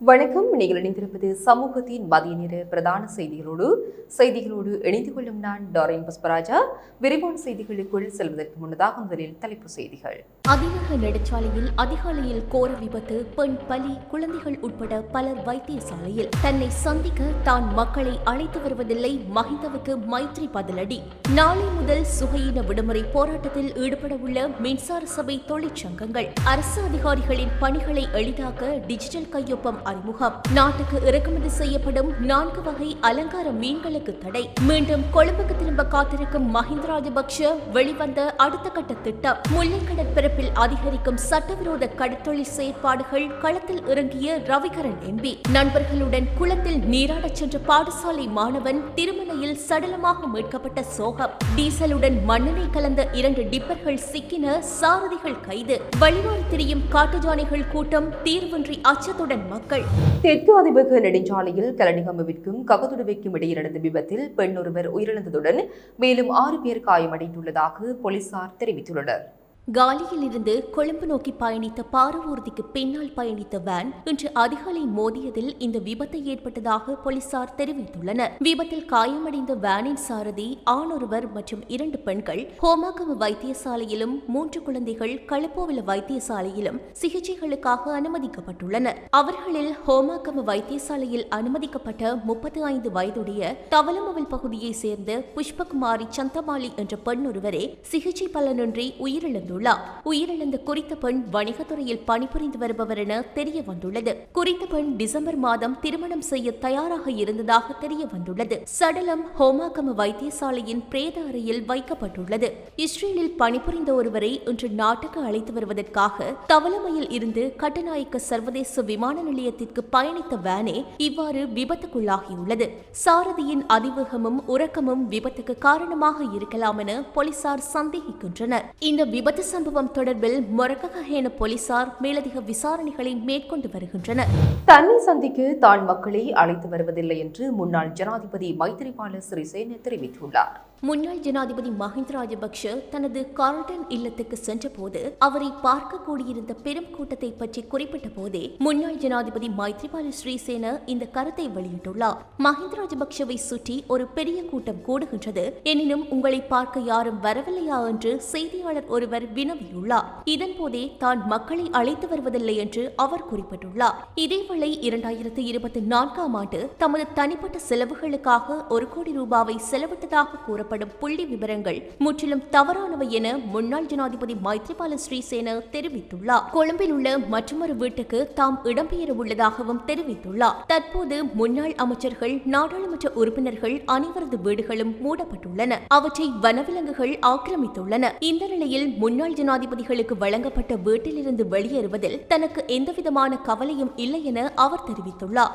வணக்கம். நீங்கள் இணைந்திருப்பது சமூகத்தின் மதிய நேர பிரதான செய்திகளோடு செய்திகளோடு இணைந்து கொள்ளும் நான் டாரின் புஷ்பராஜா. விரிவான செய்திகளுக்குள் செல்வதற்கு முன்னதாக முதலில் தலைப்பு செய்திகள். அதிநக நெடுச்சாலையில் அதிகாலையில் கோர விபத்து பெண் பலி குழந்தைகள் உட்பட பலர் வைத்தியசாலையில். தன்னை சந்திக்க தான் மக்களை அழைத்து வருவதில்லை மஹிந்தவுக்கு மைத்ரி பதிலடி. நாளை முதல் சுகையின விடுமுறை போராட்டத்தில் ஈடுபட உள்ள மின்சார சபை தொழிற்சங்கங்கள். அரசு அதிகாரிகளின் பணிகளை எளிதாக்க டிஜிட்டல் கையொப்பம் அறிமுகம். நாட்டுக்கு இறக்குமதி செய்யப்படும் நான்கு வகை அலங்கார மீன்களுக்கு தடை. மீண்டும் கொழும்புக்கு திரும்ப காத்திருக்கும் மஹிந்த ராஜபக்ஷ வெளிவந்த அடுத்த கட்ட திட்டம். முல்லை கடற்பரப்பில் அதிகரிக்கும் சட்டவிரோத கடற்தொழில் செயற்பாடுகள் களத்தில் இறங்கிய ரவிகரன் எம்பி நண்பர்களுடன் குளத்தில் நீராடச் சென்ற பாடசாலை மாணவன் திருமலையில் சடலமாக மீட்கப்பட்ட சோகம். டீசலுடன் மண்ணெண்ணெய் கலந்த இரண்டு டிப்பர்கள் சிக்கின சாரதிகள் கைது. வழிவாறு திரியும் காட்டுஜானைகள் கூட்டம் தீர்வின்றி அச்சத்துடன் மக்கள் தெற்கு அதிவேக நெடுஞ்சாலையில் கலனிகம்புவிற்கும் ககதுடுவைக்கும் இடையே நடந்த விபத்தில் பெண் ஒருவர் உயிரிழந்ததுடன் மேலும் ஆறு பேர் காயமடைந்துள்ளதாக போலீசார் தெரிவித்துள்ளனர். காலியில் இருந்து கொழும்பு நோக்கி பயணித்த பாரவூர்திக்கு பின்னால் பயணித்த வேன் இன்று அதிகாலை மோதியதில் இந்த விபத்து ஏற்பட்டதாக போலீசார் தெரிவித்துள்ளனர். விபத்தில் காயமடைந்த வேனின் சாரதி ஆணொருவர் மற்றும் இரண்டு பெண்கள் ஹோமாகம வைத்தியசாலையிலும் மூன்று குழந்தைகள் களப்போவில வைத்தியசாலையிலும் சிகிச்சைகளுக்காக அனுமதிக்கப்பட்டுள்ளனர். அவர்களில் ஹோமாகம வைத்தியசாலையில் அனுமதிக்கப்பட்ட முப்பத்தி ஐந்து வயதுடைய தவலமவல் பகுதியைச் சேர்ந்த புஷ்பகுமாரி சந்தமாலி என்ற பெண் ஒருவரே சிகிச்சை பலனின்றி உயிரிழந்துள்ளார். தெரிவித்துள்ளார் உயிரிழந்த குறித்த பெண் வணிகத்துறையில் பணிபுரிந்து வருபவர் என தெரிய வந்துள்ளது குறித்த பெண் டிசம்பர் மாதம் திருமணம் செய்ய தயாராக இருந்ததாக தெரிய வந்துள்ளது சடலம் ஹோமாகம வைத்தியசாலையின் பிரேத அறையில் வைக்கப்பட்டுள்ளது. இஸ்ரேலில் பணிபுரிந்த ஒருவரை இன்று நாட்டுக்கு அழைத்து வருவதற்காக தவளமையில் இருந்து கட்டநாயக்க சர்வதேச விமான நிலையத்திற்கு பயணித்த வேனே இவ்வாறு விபத்துக்குள்ளாகியுள்ளது. சாரதியின் அதிவேகமும் உறக்கமும் விபத்துக்கு காரணமாக இருக்கலாம் என போலீசார் சந்தேகிக்கின்றனர். இந்த விபத்து சம்பவம் தொடர்பில் மொரக்ககேன போலீசார் மேலதிக விசாரணைகளை மேற்கொண்டு வருகின்றனர். தன்னை சந்திக்க தான் மக்களை அழைத்து வருவதில்லை என்று முன்னாள் ஜனாதிபதி மைத்திரிபால சிறிசேன தெரிவித்துள்ளார். முன்னாள் ஜனாதிபதி மஹிந்த ராஜபக்ஷ தனது கார்டன் இல்லத்துக்கு சென்றபோது அவரை பார்க்க கூடியிருந்த பெரும் கூட்டத்தை பற்றி குறிப்பிட்ட போதே முன்னாள் ஜனாதிபதி மைத்ரிபால ஸ்ரீசேன இந்த கருத்தை வெளியிட்டுள்ளார். மஹிந்த ராஜபக்ஷவை சுற்றி ஒரு பெரிய கூட்டம் கூடுகின்றது. எனினும் உங்களை பார்க்க யாரும் வரவில்லையா என்று செய்தியாளர் ஒருவர் வினவியுள்ளார். இதன்போதே தான் மக்களை அழைத்து வருவதில்லை என்று அவர் குறிப்பிட்டுள்ளார். இதேவேளை இரண்டாயிரத்து இருபத்தி நான்காம் ஆண்டு தமது தனிப்பட்ட செலவுகளுக்காக ஒரு கோடி ரூபாவை செலவிட்டதாக கூறப்படும் புள்ளி விவரங்கள் முற்றிலும் தவறானவை என முன்னாள் ஜனாதிபதி மைத்ரிபால ஸ்ரீசேன தெரிவித்துள்ளார். கொழும்பில் உள்ள மற்றொரு வீட்டுக்கு தாம் இடம்பெயர உள்ளதாகவும் தெரிவித்துள்ளார். தற்போது முன்னாள் அமைச்சர்கள் நாடாளுமன்ற உறுப்பினர்கள் அனைவரது வீடுகளும் மூடப்பட்டுள்ளன. அவற்றை வனவிலங்குகள் ஆக்கிரமித்துள்ளன. இந்த நிலையில் முன்னாள் ஜனாதிபதிகளுக்கு வழங்கப்பட்ட வீட்டிலிருந்து வெளியேறுவதில் தனக்கு எந்தவிதமான கவலையும் இல்லை என அவர் தெரிவித்துள்ளார்.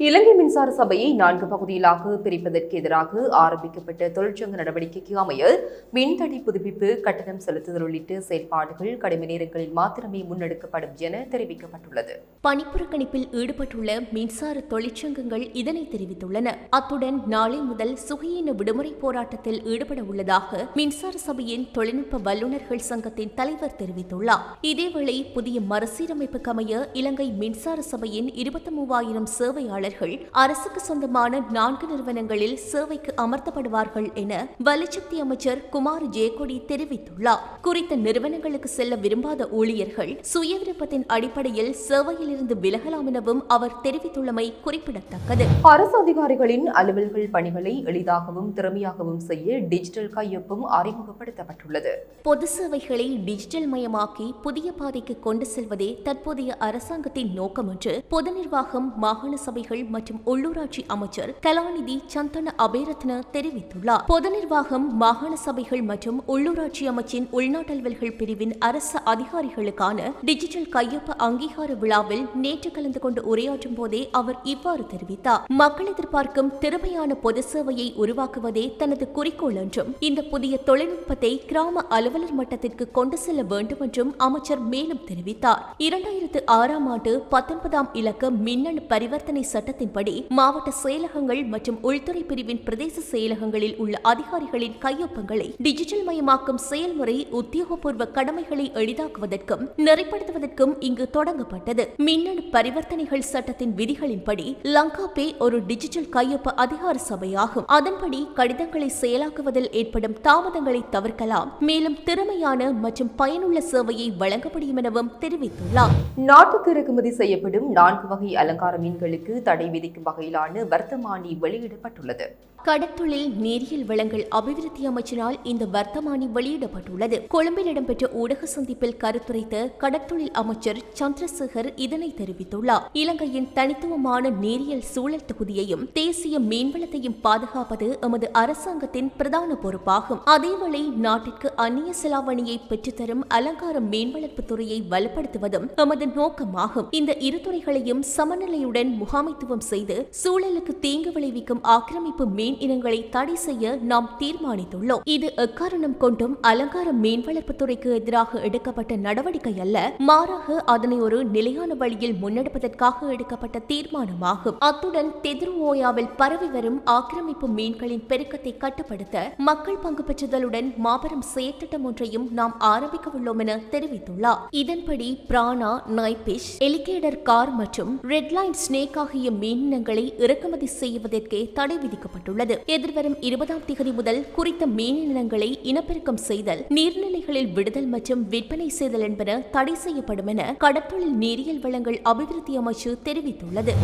Ilangai மின்சார சபையை நான்கு பகுதிகளாக பிரிப்பதற்கு எதிராக ஆரம்பிக்கப்பட்ட தொழிற்சங்க நடவடிக்கைக்கு அமைய மின்தடை புதுப்பிப்பு கட்டணம் செலுத்துதல் உள்ளிட்ட செயற்பாடுகள் கடுமை நேரங்களில் மாத்திரமே முன்னெடுக்கப்படும் என தெரிவிக்கப்பட்டுள்ளது. பணிப்புறக்கணிப்பில் ஈடுபட்டுள்ள மின்சார தொழிற்சங்கங்கள் இதனை தெரிவித்துள்ளன. அத்துடன் நாளை முதல் சுகையின விடுமுறை போராட்டத்தில் ஈடுபட உள்ளதாக மின்சார சபையின் தொழில்நுட்ப வல்லுநர்கள் சங்கத்தின் தலைவர் தெரிவித்துள்ளார். இதேவேளை புதிய மறுசீரமைப்புக்கு அமைய இலங்கை மின்சார சபையின் இருபத்தி மூவாயிரம் சேவையாளர் சேவையாளர்கள் அரசுக்கு சொந்தமான நான்கு நிறுவனங்களில் சேவைக்கு அமர்த்தப்படுவார்கள் என வலுசக்தி அமைச்சர் குமார் ஜெயக்கொடி தெரிவித்துள்ளார். குறித்த நிறுவனங்களுக்கு செல்ல விரும்பாத ஊழியர்கள் சுய விருப்பத்தின் அடிப்படையில் சேவையிலிருந்து விலகலாம் எனவும் அவர் தெரிவித்துள்ளமை குறிப்பிடத்தக்கது. அரசு அதிகாரிகளின் அலுவல்கள் பணிகளை எளிதாகவும் திறமையாகவும் செய்ய டிஜிட்டல் கையொப்பம் அறிமுகப்படுத்தப்பட்டுள்ளது. பொது சேவைகளை டிஜிட்டல் மயமாக்கி புதிய பாதைக்கு கொண்டு செல்வதே தற்போதைய அரசாங்கத்தின் நோக்கம் என்று பொது நிர்வாகம் மாகாண சபைகள் அதிகாரிகள் மற்றும் உள்ளூராட்சி அமைச்சர் கலாநிதி சந்தன அபேரத்ன தெரிவித்துள்ளார். பொது நிர்வாகம் மாகாண சபைகள் மற்றும் உள்ளூராட்சி அமைச்சின் உள்நாட்டல்வல்கள் பிரிவின் அரசு அதிகாரிகளுக்கான டிஜிட்டல் கையொப்ப அங்கீகார விழாவில் நேற்று கலந்து கொண்டு உரையாற்றும் போதே அவர் இவ்வாறு தெரிவித்தார். மக்கள் எதிர்பார்க்கும் திறமையான பொது சேவையை உருவாக்குவதே தனது குறிக்கோள் என்றும் இந்த புதிய தொழில்நுட்பத்தை கிராம அலுவலர் மட்டத்திற்கு கொண்டு செல்ல வேண்டும் என்றும் அமைச்சர் மேலும் தெரிவித்தார். இரண்டாயிரத்து ஆறாம் ஆண்டு பத்தொன்பதாம் இலக்க மின்னணு பரிவர்த்தனை சட்டத்தின்படி மாவட்ட செயலகங்கள் மற்றும் உள்துறை பிரிவின் பிரதேச செயலகங்களில் உள்ள அதிகாரிகளின் கையொப்பங்களை டிஜிட்டல் மயமாக்கும் செயல்முறை உத்தியோகபூர்வ கடமைகளை எளிதாக்குவதற்கும் நெறிப்படுத்துவதற்கும் இங்கு தொடங்கப்பட்டது. மின்னணு பரிவர்த்தனைகள் சட்டத்தின் விதிகளின்படி லங்கா பே ஒரு டிஜிட்டல் கையொப்ப அதிகார சபையாகும். அதன்படி கடிதங்களை செயலாக்குவதில் ஏற்படும் தாமதங்களை தவிர்க்கலாம். மேலும் திறமையான மற்றும் பயனுள்ள சேவையை வழங்க முடியும் எனவும் தெரிவித்துள்ளார். நாட்டுக்கு இறக்குமதி செய்யப்படும் நான்கு வகை அலங்கார மீன்களுக்கு தடை தடை விதிக்கும் வகையிலான வர்த்தமானி வெளியிடப்பட்டுள்ளது. கடற்தொழில் நீரியல் வளங்கள் அபிவிருத்தி அமைச்சினால் இந்த வர்த்தமானி வெளியிடப்பட்டுள்ளது. கொழும்பில் இடம்பெற்ற ஊடக சந்திப்பில் கருத்துரைத்த கடற்தொழில் அமைச்சர் சந்திரசேகர் இதனை தெரிவித்துள்ளார். இலங்கையின் தனித்துவமான நீரியல் சூழல் தொகுதியையும் தேசிய மீன்வளத்தையும் பாதுகாப்பது எமது அரசாங்கத்தின் பிரதான பொறுப்பாகும். அதேவேளை நாட்டிற்கு அந்நிய செலாவணியை பெற்றுத்தரும் அலங்கார மீன்வளர்ப்பு துறையை வலுப்படுத்துவதும் எமது நோக்கமாகும். இந்த இரு துறைகளையும் சமநிலையுடன் முகாமைத்துவ முகாமைத்துவம் செய்து சூழலுக்கு தீங்கு விளைவிக்கும் ஆக்கிரமிப்பு மீன் இனங்களை தடை செய்ய நாம் தீர்மானித்துள்ளோம். இது எக்காரணம் கொண்டும் அலங்கார மீன் வளர்ப்புத்துறைக்கு எதிராக எடுக்கப்பட்ட நடவடிக்கை அல்ல மாறாக அதனை ஒரு நிலையான வழியில் முன்னெடுப்பதற்காக எடுக்கப்பட்ட தீர்மானமாகும். அத்துடன் தெதுருவோயாவில் பரவி வரும் ஆக்கிரமிப்பு மீன்களின் பெருக்கத்தை கட்டுப்படுத்த மக்கள் பங்கு பெற்றுதலுடன் மாபெரும் செயற்திட்டம் ஒன்றையும் நாம் ஆரம்பிக்க உள்ளோம் என தெரிவித்துள்ளார். இதன்படி பிராணா நைபிஷ் எலிகேடர் கார் மற்றும் ரெட்லைன் ஸ்னேக் ஆகிய மீனினங்களை இறக்குமதி செய்வதற்கே தடை விதிக்கப்பட்டுள்ளது. எதிர்வரும் இருபதாம் தேதி முதல் குறித்த மீனினங்களை இனப்பெருக்கம் செய்தல் நீர்நிலைகளில் விடுதல் மற்றும் விற்பனை செய்தல் என்பன தடை செய்யப்படும் என கடற்றொழில் நீரியல் வளங்கள் அபிவிருத்தி அமைச்சு தெரிவித்துள்ளது.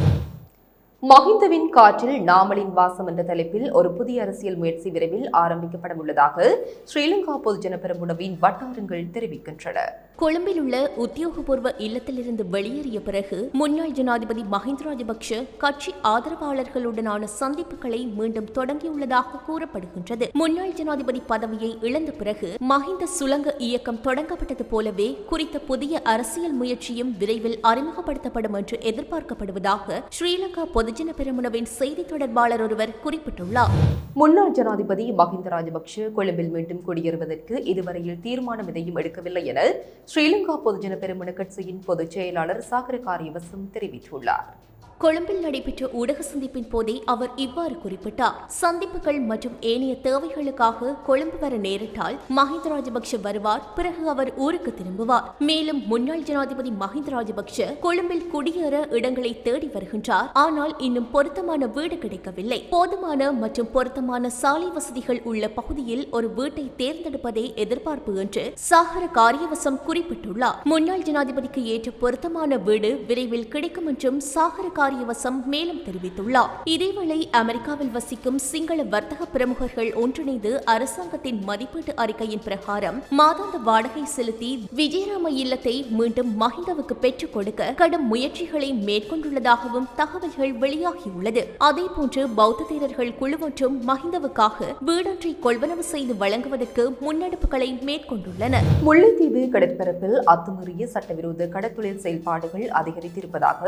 மஹிந்தவின் காற்றில் நாமலின் வாசம் என்ற தலைப்பில் ஒரு புதிய அரசியல் முயற்சி விரைவில் ஆரம்பிக்கப்பட உள்ளதாக ஸ்ரீலங்கா பொதுஜன பெரமுனவின் வட்டாரங்கள் தெரிவிக்கின்றன. கொழும்பில் உள்ள உத்தியோகபூர்வ இல்லத்திலிருந்து வெளியேறிய பிறகு முன்னாள் ஜனாதிபதி மஹிந்த ராஜபக்ஷ கட்சி ஆதரவாளர்களுடனான சந்திப்புகளை மீண்டும் தொடங்கியுள்ளதாக கூறப்படுகின்றது. முன்னாள் ஜனாதிபதி பதவியை இழந்த பிறகு மஹிந்த சுலங்க இயக்கம் தொடங்கப்பட்டது போலவே குறித்த புதிய அரசியல் முயற்சியும் விரைவில் அறிமுகப்படுத்தப்படும் என்று எதிர்பார்க்கப்படுவதாக ஸ்ரீலங்கா பொது பொதுஜன பெருமுனவின் செய்தி தொடர்பாளர் ஒருவர் குறிப்பிட்டுள்ளார். முன்னாள் ஜனாதிபதி மஹிந்த ராஜபக்ஷ கொழும்பில் மீண்டும் குடியேறுவதற்கு இதுவரையில் தீர்மானம் எதையும் எடுக்கவில்லை என ஸ்ரீலங்கா பொதுஜன பெருமுன கட்சியின் பொதுச் செயலாளர் சாகர காரியவசம் தெரிவித்துள்ளார். கொழும்பில் நடைபெற்ற ஊடக சந்திப்பின் போதே அவர் இவ்வாறு குறிப்பிட்டார். சந்திப்புகள் மற்றும் ஏனைய தேவைகளுக்காக கொழும்பு வர நேரிட்டால் மஹிந்த ராஜபக்ஷ வருவார் பிறகு அவர் ஊருக்கு திரும்புவார். மேலும் முன்னாள் ஜனாதிபதி மஹிந்த ராஜபக்ஷ கொழும்பில் குடியேற இடங்களை தேடி வருகின்றார். ஆனால் இன்னும் பொருத்தமான வீடு கிடைக்கவில்லை. போதுமான மற்றும் பொருத்தமான சாலை வசதிகள் உள்ள பகுதியில் ஒரு வீட்டை தேர்ந்தெடுப்பதே எதிர்பார்ப்பு என்று சாகர காரியவசம் குறிப்பிட்டுள்ளார். முன்னாள் ஜனாதிபதிக்கு ஏற்ற பொருத்தமான வீடு விரைவில் கிடைக்கும் என்றும் சாகர காரியவசம் மேலும் தெரிவித்துள்ளார். இதேவேளை அமெரிக்காவில் வசிக்கும் சிங்கள வர்த்தக பிரமுகர்கள் ஒன்றிணைந்து அரசாங்கத்தின் மதிப்பீட்டு அறிக்கையின் பிரகாரம் மாதாந்த வாடகை செலுத்தி விஜயராம இல்லத்தை மீண்டும் மஹிந்தவுக்கு பெற்றுக் கொடுக்க கடும் முயற்சிகளை மேற்கொண்டுள்ளதாகவும் தகவல்கள் வெளியாகியுள்ளது. அதேபோன்று பௌத்த தேரர்கள் குழு ஒன்றும் மஹிந்தவுக்காக வீடொன்றை கொள்வனவு செய்து வழங்குவதற்கு முன்னெடுப்புகளை மேற்கொண்டுள்ளனர் முல்லைத்தீவு கடற்பரப்பில் அத்துமீறிய சட்டவிரோத கடத்தொழில் செயல்பாடுகள் அதிகரித்திருப்பதாக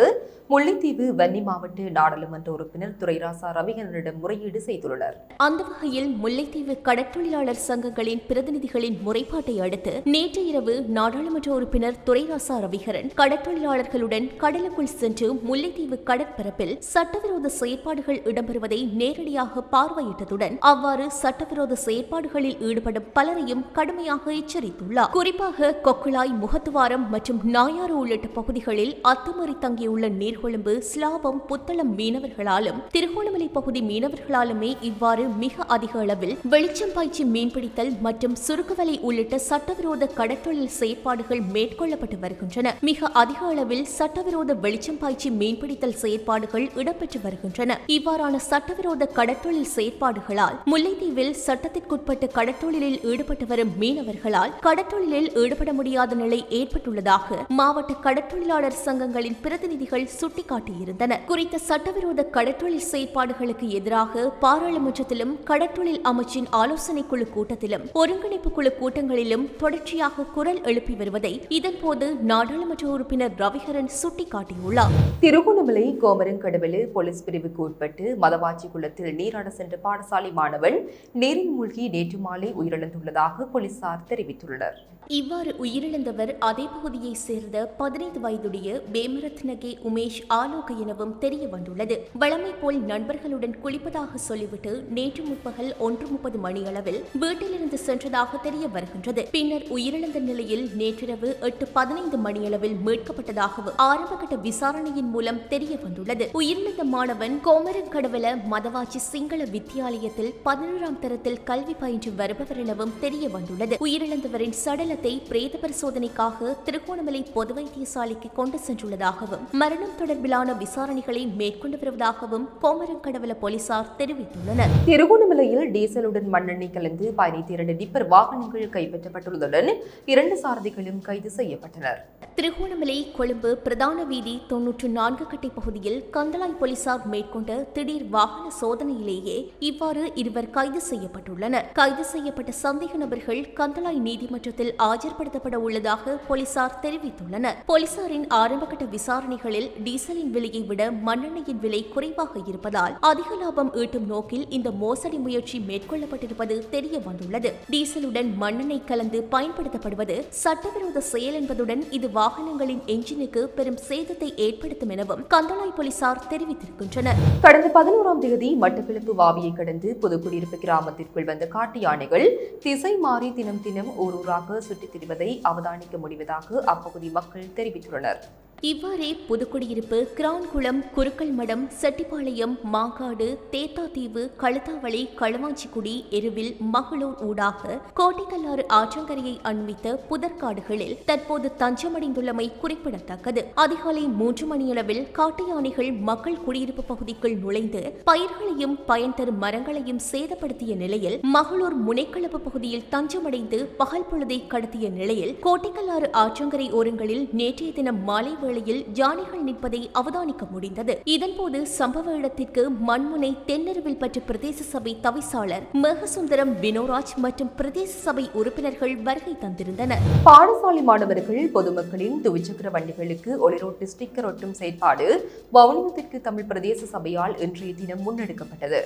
முல்லைத்தீவு வன்னி மாவட்ட நாடாளுமன்ற உறுப்பினர் துரைராசா ரவிகரனிடம் முறையீடு செய்துள்ளனர். அந்த வகையில் முல்லைத்தீவு கடற்தொழிலாளர் சங்கங்களின் பிரதிநிதிகளின் முறைப்பாட்டை அடுத்து நேற்று இரவு நாடாளுமன்ற உறுப்பினர் துரைராசா ரவிகரன் கடற்தொழிலாளர்களுடன் கடலுக்குள் சென்று முல்லைத்தீவு கடற்பரப்பில் சட்டவிரோத செயற்பாடுகள் இடம்பெறுவதை நேரடியாக பார்வையிட்டதுடன் அவ்வாறு சட்டவிரோத செயற்பாடுகளில் ஈடுபடும் பலரையும் கடுமையாக எச்சரித்துள்ளார். குறிப்பாக கொக்குளாய் முகத்துவாரம் மற்றும் நாயாறு உள்ளிட்ட பகுதிகளில் அத்துமீறி தங்கியுள்ள நீர்கொழும்பு ஸ்லாபம் புத்தளம் மீனவர்களாலும் திருகோணமலை பகுதி மீனவர்களாலுமே இவ்வாறு மிக அதிக அளவில் வெளிச்சம் பாய்ச்சி மீன்பிடித்தல் மற்றும் சுருக்குவலை உள்ளிட்ட சட்டவிரோத கடற்தொழில் செயற்பாடுகள் மேற்கொள்ளப்பட்டு வருகின்றன. மிக அதிக அளவில் சட்டவிரோத வெளிச்சம் பாய்ச்சி மீன்பிடித்தல் செயற்பாடுகள் இடம்பெற்று வருகின்றன. இவ்வாறான சட்டவிரோத கடற்தொழில் செயற்பாடுகளால் முல்லைத்தீவில் சட்டத்திற்குட்பட்ட கடற்தொழிலில் ஈடுபட்டு வரும் மீனவர்களால் கடற்தொழிலில் ஈடுபட முடியாத நிலை ஏற்பட்டுள்ளதாக மாவட்ட கடற்தொழிலாளர் சங்கங்களின் பிரதிநிதிகள் சுட்டிக்காட்டியிருந்தனர் இருந்தன. குறித்த சட்டவிரோத கடற்றொழில் செயற்பாடுகளுக்கு எதிராக பாராளுமன்றத்திலும் கடற்றொழில் அமைச்சின் ஆலோசனை குழு கூட்டத்திலும் ஒருங்கிணைப்பு குழு கூட்டங்களிலும் தொடர்ச்சியாக குரல் எழுப்பி வருவதை இதன்போது நாடாளுமன்ற உறுப்பினர் ரவிகரன் சுட்டிக்காட்டியுள்ளார். திருகோணமலை கோமரங்கடவில் போலீஸ் பிரிவுக்கு உட்பட்டு மதவாச்சி குளத்தில் நீராட சென்ற பாடசாலை மாணவன் நீரில் மூழ்கி நேற்று மாலை உயிரிழந்துள்ளதாக போலீசார் தெரிவித்துள்ளனர். இவ்வாறு உயிரிழந்தவர் அதே பகுதியைச் சேர்ந்த பதினைந்து வயதுடைய பேமரத்னகே உமேஷ் ஆலோக எனவும் தெரிய வந்துள்ளது வழமை போல் நண்பர்களுடன் குளிப்பதாக சொல்லிவிட்டு நேற்று முற்பகல் ஒன்று முப்பது மணியளவில் வீட்டிலிருந்து சென்றதாக தெரிய வருகின்றது. பின்னர் உயிரிழந்த நிலையில் நேற்றிரவு எட்டு பதினைந்து மணியளவில் மீட்கப்பட்டதாகவும் ஆரம்பகட்ட விசாரணையின் மூலம் தெரிய வந்துள்ளது உயிரிழந்த மாணவன் கோமரங்கடவல மதவாச்சி சிங்கள வித்தியாலயத்தில் பதினோராம் தரத்தில் கல்வி பயின்று வருபவர் எனவும் தெரிய வந்துள்ளது உயிரிழந்தவரின் சடலத்தை பிரேத பரிசோதனைக்காக திருகோணமலை பொது வைத்தியசாலைக்கு கொண்டு சென்றுள்ளதாகவும் மரணம் தொடர்பிலான விசாரணைகளை மேற்கொண்டு வருவதாகவும் கோமரங்கடவல போலீசார் தெரிவித்துள்ளனர். திருகோணமலையில் டீசலுடன் மண்ணெண்ணெய் கலந்து பயணித்த இரண்டு டிப்பர் வாகனங்கள் கைப்பற்றப்பட்டுள்ளதுடன் இரண்டு சாரதிகளும் கைது செய்யப்பட்டனர். திருகோணமலை கொழும்பு பிரதான வீதி தொன்னூற்று நான்கு கட்டை பகுதியில் கந்தளாய் போலீசார் மேற்கொண்ட திடீர் வாகன சோதனையிலேயே இவ்வாறு இருவர் கைது செய்யப்பட்டுள்ளனர். கைது செய்யப்பட்ட சந்தேக நபர்கள் கந்தளாய் நீதிமன்றத்தில் ஆஜர்படுத்தப்பட உள்ளதாக போலீசார் தெரிவித்துள்ளனர். போலீசாரின் ஆரம்பகட்ட விசாரணைகளில் டீசலின் விலையை விட மண்ணெண்ணெயின் விலை குறைவாக இருப்பதால் அதிக லாபம் ஈட்டும் நோக்கில் இந்த மோசடி முயற்சி மேற்கொள்ளப்பட்டிருப்பது தெரிய வந்துள்ளது டீசலுடன் மண்ணெண்ணெய் கலந்து பயன்படுத்தப்படுவது சட்டவிரோத செயல் என்பதுடன் இது வாகனங்களின் எஞ்சினுக்கு பெரும் சேதத்தை ஏற்படுத்தும் எனவும் கந்தளாய் போலீசார் தெரிவித்திருக்கின்றனர். கடந்த பதினோராம் தேதி மட்டக்களப்பு வாவியை கடந்து புதுக்குடியிருப்பு கிராமத்திற்குள் வந்த காட்டு யானைகள் திசை மாறி தினம் தினம் ஊரூராக சுற்றித் திரிவதை அவதானிக்க முடிவதாக அப்பகுதி மக்கள் தெரிவித்துள்ளனர். இவ்வாறே புதுக்குடியிருப்பு கிரான்குளம் குருக்கள் மடம் செட்டிப்பாளையம் மாங்காடு தேத்தாத்தீவு கழுத்தாவளி களுவாஞ்சிக்குடி எருவில் மகளூர் ஊடாக கோட்டைக்கல்லாறு ஆற்றங்கரையை அண்மித்த புதற்காடுகளில் தற்போது தஞ்சமடைந்துள்ளமை குறிப்பிடத்தக்கது. அதிகாலை மூன்று மணியளவில் காட்டு யானைகள் மக்கள் குடியிருப்பு பகுதிக்குள் நுழைந்து பயிர்களையும் பயன் தரும் மரங்களையும் சேதப்படுத்திய நிலையில் மகளூர் முனைக்களப்பு பகுதியில் தஞ்சமடைந்து பகல் பொழுதை கடத்திய நிலையில் கோட்டைக்கல்லாறு ஆற்றங்கரை ஓரங்களில் நேற்றைய தினம் மாலை வேளையில் யானைகள் நிற்பதை அவதானிக்க முடிந்தது. இதன்போது சம்பவ இடத்திற்கு மண்முனை தென்னருவில் பற்றி பிரதேச சபை தவிசாளர் மேகசுந்தரம் வினோராஜ் மற்றும் பிரதேச சபை உறுப்பினர்கள் வருகை தந்திருந்தனர். பாடசாலை மாணவர்கள் பொதுமக்களின் துவிச்சக்கர வண்டிகளுக்கு ஒளிரோட்டு ஸ்டிக்கர் ஒட்டும் செயற்பாடு வவுனியத்திற்கு தமிழ் பிரதேச சபையால் இன்றைய தினம் முன்னெடுக்கப்பட்டது.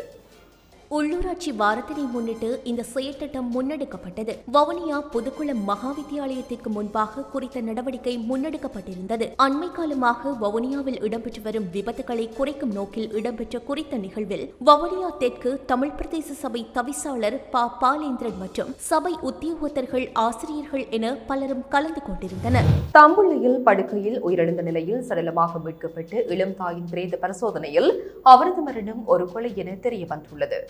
உள்ளூராட்சி வாரத்தினை முன்னிட்டு இந்த செயற்திட்டம் முன்னெடுக்கப்பட்டது. வவுனியா புதுக்குளம் மகாவித்தியாலயத்திற்கு முன்பாக குறித்த நடவடிக்கை முன்னெடுக்கப்பட்டிருந்தது. அண்மை காலமாக வவுனியாவில் இடம்பெற்று வரும் விபத்துகளை குறைக்கும் நோக்கில் இடம்பெற்ற குறித்த நிகழ்வில் வவுனியா தெற்கு தமிழ் பிரதேச சபை தவிசாளர் ப. பாலேந்திரன் மற்றும் சபை உத்தியோகத்தர்கள் ஆசிரியர்கள் என பலரும் கலந்து கொண்டிருந்தனர். தம்புள்ளியில் படுக்கையில் உயிரிழந்த நிலையில் சடலமாக மீட்கப்பட்டு இளம் தாயின் பிரேத பரிசோதனையில் அவரது மரணம் ஒரு கொலை என தெரிய வந்துள்ளது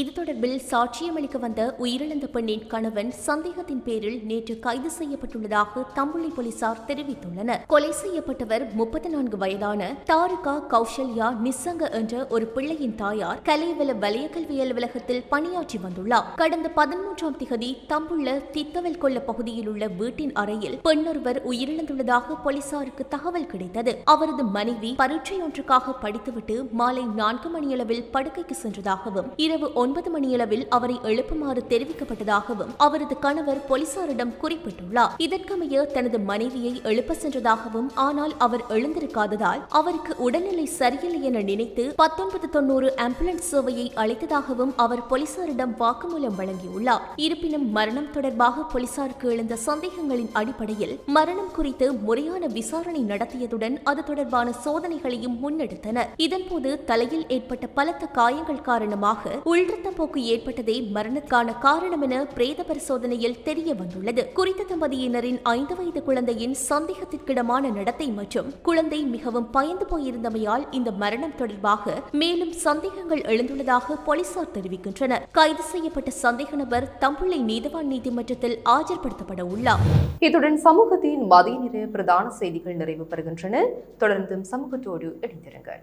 இது தொடர்பில் சாட்சியமளிக்க வந்த உயிரிழந்த பெண்ணின் கணவன் சந்தேகத்தின் பேரில் நேற்று கைது செய்யப்பட்டுள்ளதாக தம்புள்ளி போலீசார் தெரிவித்துள்ளனர். கொலை செய்யப்பட்டவர் முப்பத்தி நான்கு வயதான தாரிகா கௌசல்யா நிசங்க என்ற ஒரு பிள்ளையின் தாயார் கலைவல வலய கல்வி அலுவலகத்தில் பணியாற்றி வந்துள்ளார். கடந்த பதிமூன்றாம் திகதி தம்புள்ள தித்தவல் கொல்ல பகுதியில் உள்ள வீட்டின் அறையில் பெண்ணொருவர் உயிரிழந்துள்ளதாக போலீசாருக்கு தகவல் கிடைத்தது. அவரது மனைவி பரீட்சை ஒன்றுக்காக படித்துவிட்டு மாலை நான்கு மணியளவில் படுக்கைக்கு சென்றதாகவும் இரவு ஒன்பது மணியளவில் அவரை எழுப்புமாறு தெரிவிக்கப்பட்டதாகவும் அவரது கணவர் போலீசாரிடம் குறிப்பிட்டுள்ளார். இதற்கமைய தனது மனைவியை எழுப்ப சென்றதாகவும் ஆனால் அவர் எழுந்திருக்காததால் அவருக்கு உடல்நிலை சரியில்லை என நினைத்து பத்தொன்பது தொன்னூறு ஆம்புலன்ஸ் சேவையை அளித்ததாகவும் அவர் போலீசாரிடம் வாக்குமூலம் வழங்கியுள்ளார். இருப்பினும் மரணம் தொடர்பாக போலீசாருக்கு எழுந்த சந்தேகங்களின் அடிப்படையில் மரணம் குறித்து முறையான விசாரணை நடத்தியதுடன் அது தொடர்பான சோதனைகளையும் முன்னெடுத்தனர். இதன்போது தலையில் ஏற்பட்ட பலத்த காயங்கள் காரணமாக உள்ரத்தம் போக்கு ஏற்பட்டதே மரணத்துக்கான காரணம் என பிரேத பரிசோதனையில் தெரிய வந்துள்ளது. குறித்த தம்பதியினரின் ஐந்து வயது குழந்தையின் சந்தேகத்திற்கிடமான நடத்தை மற்றும் குழந்தை மிகவும் பயந்து போயிருந்தமையால் இந்த மரணம் தொடர்பாக மேலும் சந்தேகங்கள் எழுந்துள்ளதாக போலீசார் தெரிவிக்கின்றனர். கைது செய்யப்பட்ட சந்தேக நபர் தம்புள்ளை நீதவான் நீதிமன்றத்தில் ஆஜர்படுத்தப்பட உள்ளார். இத்துடன் சமூகத்தின் மதிய நிற பிரதான செய்திகள் நிறைவு பெறுகின்றன. தொடர்ந்தும் சமூகத்தோடு இணைந்திருங்கள்.